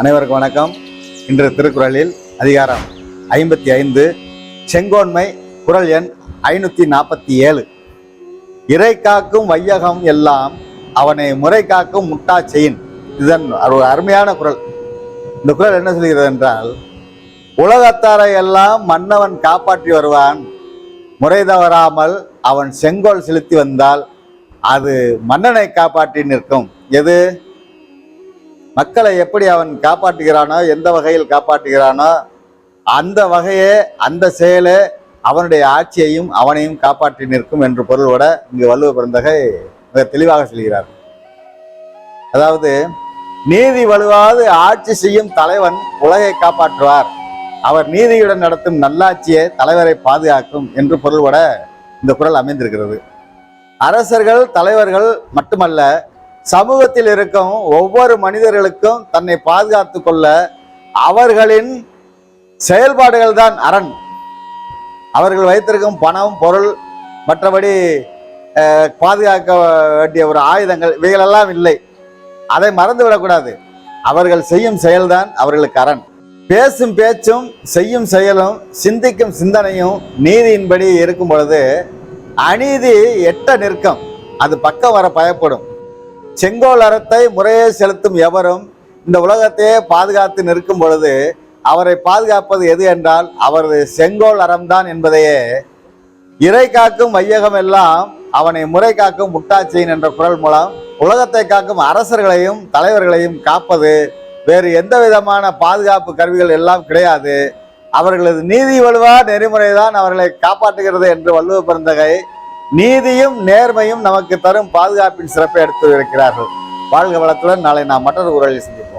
அனைவருக்கும் வணக்கம். இன்று திருக்குறளில் அதிகாரம் ஐம்பத்தி ஐந்து செங்கோன்மை குரல் எண் ஐநூத்தி நாற்பத்தி ஏழு. இறை காக்கும் வையகம் எல்லாம் அவனை முறை காக்கும் முட்டா செயின் இதன் ஒரு அருமையான குரல். இந்த குரல் என்ன சொல்கிறது என்றால் உலகத்தாரை எல்லாம் மன்னவன் காப்பாற்றி வருவான். முறை தவறாமல் அவன் செங்கோல் செலுத்தி வந்தால் அது மன்னனை காப்பாற்றி நிற்கும். எது? மக்களை எப்படி அவன் காப்பாற்றுகிறானோ எந்த வகையில் காப்பாற்றுகிறானோ அந்த வகையே அந்த செயலே அவனுடைய ஆட்சியையும் அவனையும் காப்பாற்றி நிற்கும் என்று பொருளோட இங்கு வள்ளுவ பிறந்தகை மிக தெளிவாக சொல்கிறார். அதாவது நீதி வலுவாது ஆட்சி செய்யும் தலைவன் உலகை காப்பாற்றுவார். அவர் நீதியுடன் நடத்தும் நல்லாட்சியை தலைவரை பாதுகாக்கும் என்று பொருள்பட இந்த குரல் அமைந்திருக்கிறது. அரசர்கள் தலைவர்கள் மட்டுமல்ல சமூகத்தில் இருக்கும் ஒவ்வொரு மனிதர்களுக்கும் தன்னை பாதுகாத்து கொள்ள அவர்களின் செயல்பாடுகள் தான் அரண். அவர்கள் வைத்திருக்கும் பணம் பொருள் மற்றபடி பாதுகாக்க வேண்டிய ஒரு ஆயுதங்கள் இவைகளெல்லாம் இல்லை. அதை மறந்து விடக்கூடாது அவர்கள் செய்யும் செயல்தான் அவர்களுக்கு அரண். பேசும் பேச்சும் செய்யும் செயலும் சிந்திக்கும் சிந்தனையும் நீதியின்படி இருக்கும் பொழுது அநீதி எட்ட நிற்கும். அது பக்கம் வர பயப்படும். செங்கோல் அறத்தை முறையே செலுத்தும் எவரும் இந்த உலகத்தையே பாதுகாத்து நிற்கும் பொழுது அவரை பாதுகாப்பது எது என்றால் அவரது செங்கோல் அறம்தான் என்பதையே. இறை காக்கும் வையகம் எல்லாம் அவனை முறை காக்கும் முட்டாச்சியின் என்ற குரல் மூலம் உலகத்தை காக்கும் அரசர்களையும் தலைவர்களையும் காப்பது. வேறு எந்த விதமான பாதுகாப்பு கருவிகள் எல்லாம் கிடையாது. அவர்களது நீதி வலுவா நெறிமுறை தான் அவர்களை காப்பாற்றுகிறது என்று வள்ளுவ பிறந்தகை நீதியும் நேர்மையும் நமக்கு தரும் பாதுகாப்பின் சிறப்பை எடுத்து இருக்கிறார்கள் வாழ்க வளத்துடன் நாளை நாம் மற்றொரு குரலில் சந்திப்போம்.